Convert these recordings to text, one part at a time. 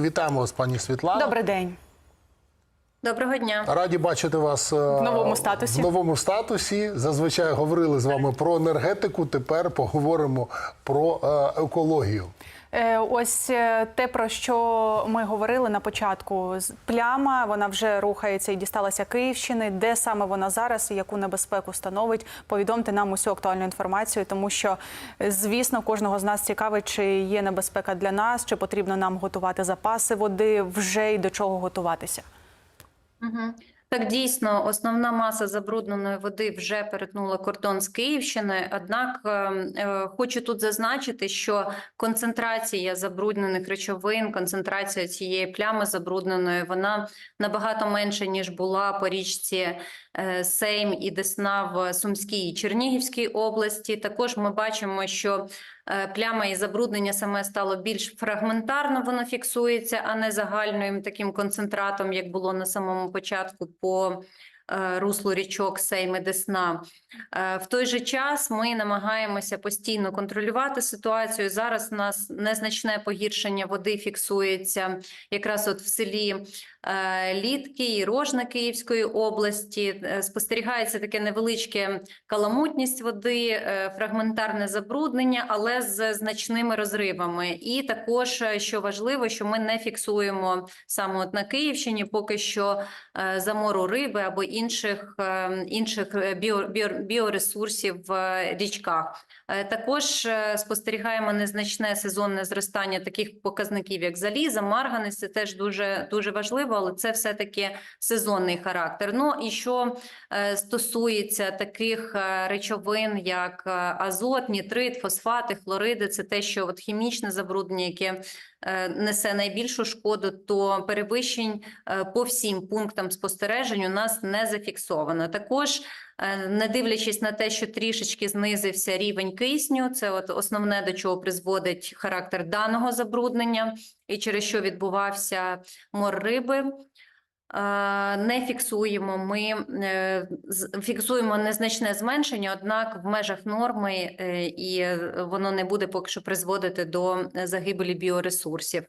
Вітаємо вас, пані Світлана. Добрий день. Доброго дня. Раді бачити вас е, в новому статусі. В новому статусі. Зазвичай говорили з вами про енергетику. Тепер поговоримо про е, екологію. Е, Ось е, те, про що ми говорили на початку. Пляма вона вже рухається і дісталася Київщини. Де саме вона зараз і яку небезпеку становить? Повідомте нам усю актуальну інформацію, тому що, звісно, кожного з нас цікавить, чи є небезпека для нас, чи потрібно нам готувати запаси води вже і до чого готуватися. Угу. Так, дійсно, основна маса забрудненої води вже перетнула кордон з Київщиною. Однак е, е, хочу тут зазначити, що концентрація забруднених речовин, концентрація цієї плями забрудненої, вона набагато менша ніж була по річці е, Сейм і Десна в Сумській і Чернігівській області. Також ми бачимо, що пляма і забруднення саме стало більш фрагментарно, воно фіксується, а не загальним таким концентратом, як було на самому початку по е, руслу річок Сейм і Десна. Е, В той же час ми намагаємося постійно контролювати ситуацію. Зараз у нас незначне погіршення води фіксується якраз от в селі е, Літки і Рожна Київської області. Е, Спостерігається таке невеличке каламутність води, е, фрагментарне забруднення, але з значними розривами. І також, е, що важливо, що ми не фіксуємо саме от на Київщині поки що е, замору риби або інших, е, інших е, біо, біо, біоресурсів в е, річках. Е, Також е, спостерігаємо незначне сезонне зростання таких показників, як заліза, марганець. Це теж дуже дуже важливо, але це все таки сезонний характер. Ну і що е, стосується таких е, речовин, як е, азот, нітрит, фосфати, хлориди, це те, що от хімічне забруднення, яке несе найбільшу шкоду, то перевищень по всім пунктам спостережень у нас не зафіксовано. Також не дивлячись на те, що трішечки знизився рівень кисню, це от основне до чого призводить характер даного забруднення, і через що відбувався мор риби. е, Не фіксуємо ми е, фіксуємо незначне зменшення, однак в межах норми, е, і е, воно не буде поки що призводити до е, загибелі біоресурсів.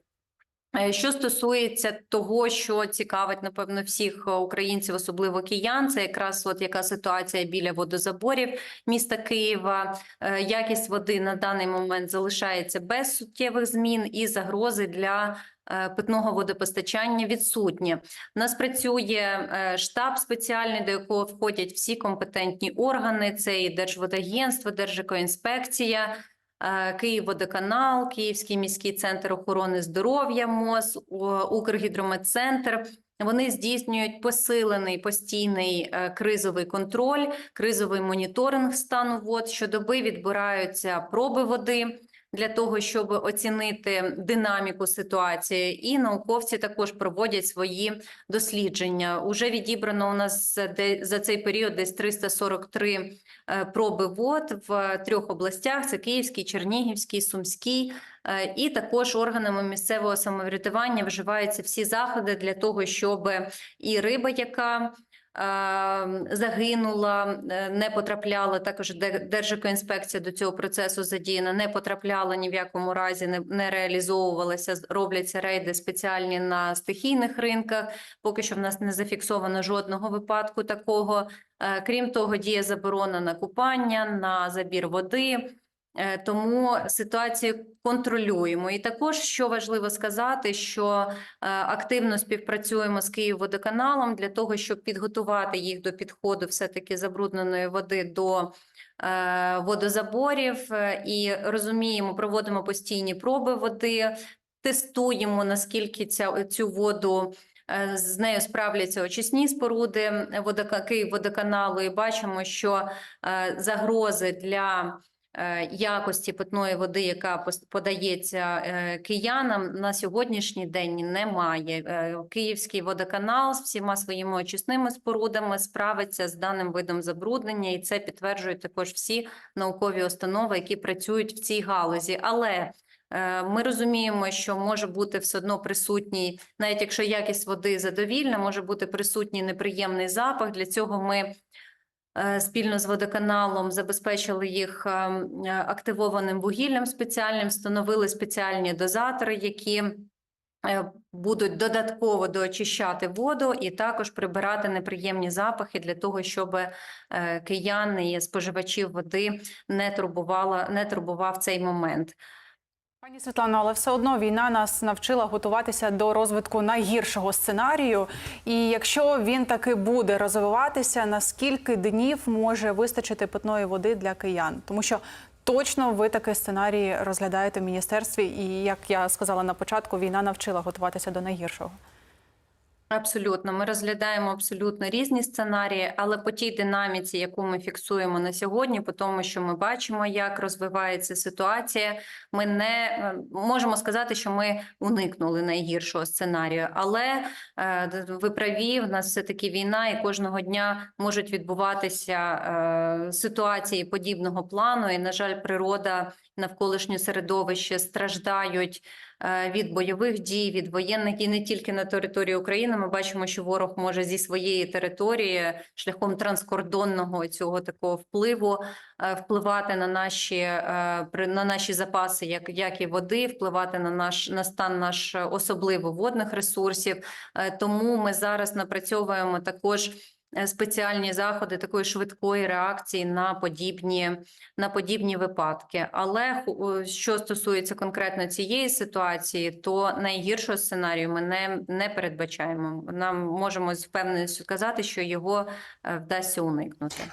Е, Що стосується того, що цікавить, напевно, всіх е, українців, особливо киян, це якраз от яка ситуація біля водозаборів міста Києва. Е, Якість води на даний момент залишається без суттєвих змін і загрози для питного водопостачання відсутні. У нас працює штаб спеціальний, до якого входять всі компетентні органи: це і Держводагентство, Держекоінспекція. Е, Київводоканал, Київський міський центр охорони здоров'я МОЗ, Укргідрометцентр. Вони здійснюють посилений постійний е, кризовий контроль, кризовий моніторинг стану вод. Щодоби відбираються проби води для того, щоб оцінити динаміку ситуації. І науковці також проводять свої дослідження. Уже відібрано у нас за цей період десь 343 е, проби вод в трьох областях: це Київський, Чернігівський, Сумський. Е, І також органами місцевого самоврядування вживаються всі заходи для того, щоб і риба, яка загинула, е, не потрапляла. Також Де- Держекоінспекція до цього процесу задіяна, не потрапляла ні в якому разі, не, не реалізовувалася. Робляться рейди спеціальні на стихійних ринках. Поки що в нас не зафіксовано жодного випадку такого. Е, Крім того, діє заборона на купання, на забір води. Е, Тому ситуацію контролюємо. І також що важливо сказати, що е, активно співпрацюємо з Київводоканалом для того, щоб підготувати їх до підходу все-таки забрудненої води до е, водозаборів і розуміємо, проводимо постійні проби води, тестуємо наскільки ця цю воду. З нею справляться очисні споруди водока Київводоканалу, і бачимо, що загрози для якості питної води, яка подається е, киянам, на сьогоднішній день немає. Е, Київський водоканал з всіма своїми очисними спорудами справиться з даним видом забруднення, і це підтверджують також всі наукові установи, які працюють в цій галузі. Але е, ми розуміємо, що може бути все одно присутній, навіть якщо якість води задовільна, може бути присутній неприємний запах. Для цього ми е, спільно з водоканалом забезпечили їх е, активованим вугіллям спеціальним, встановили спеціальні дозатори, які е, будуть додатково доочищати воду і також прибирати неприємні запахи для того, щоб е, киян і споживачів води не турбувала, не турбував цей момент. Пані Світлано, але все одно війна нас навчила готуватися до розвитку найгіршого сценарію. І якщо він таки буде розвиватися, на скільки днів може вистачити питної води для киян? Тому що точно ви такий сценарій розглядаєте в міністерстві, і як я сказала на початку, війна навчила готуватися до найгіршого. Абсолютно, ми розглядаємо абсолютно різні сценарії, але по тій динаміці, яку ми фіксуємо на сьогодні, по тому, що ми бачимо, як розвивається ситуація, ми не е, можемо сказати, що ми уникнули найгіршого сценарію. Але е, ви праві, в нас все таки війна, і кожного дня можуть відбуватися е, ситуації подібного плану. І на жаль, природа навколишнє середовище страждають від бойових дій, від воєнних дій не тільки на території України. Ми бачимо, що ворог може зі своєї території шляхом транскордонного цього такого впливу е, впливати на наші е, на наші запаси, як, як і води, впливати на наш на стан наш е, особливо водних ресурсів. Е, Тому ми зараз напрацьовуємо також. Спеціальні заходи такої швидкої реакції на подібні на подібні випадки. Але що стосується конкретно цієї ситуації, то найгіршого сценарію ми не, не передбачаємо. Нам можемо з впевненістю сказати, що його е, вдасться уникнути.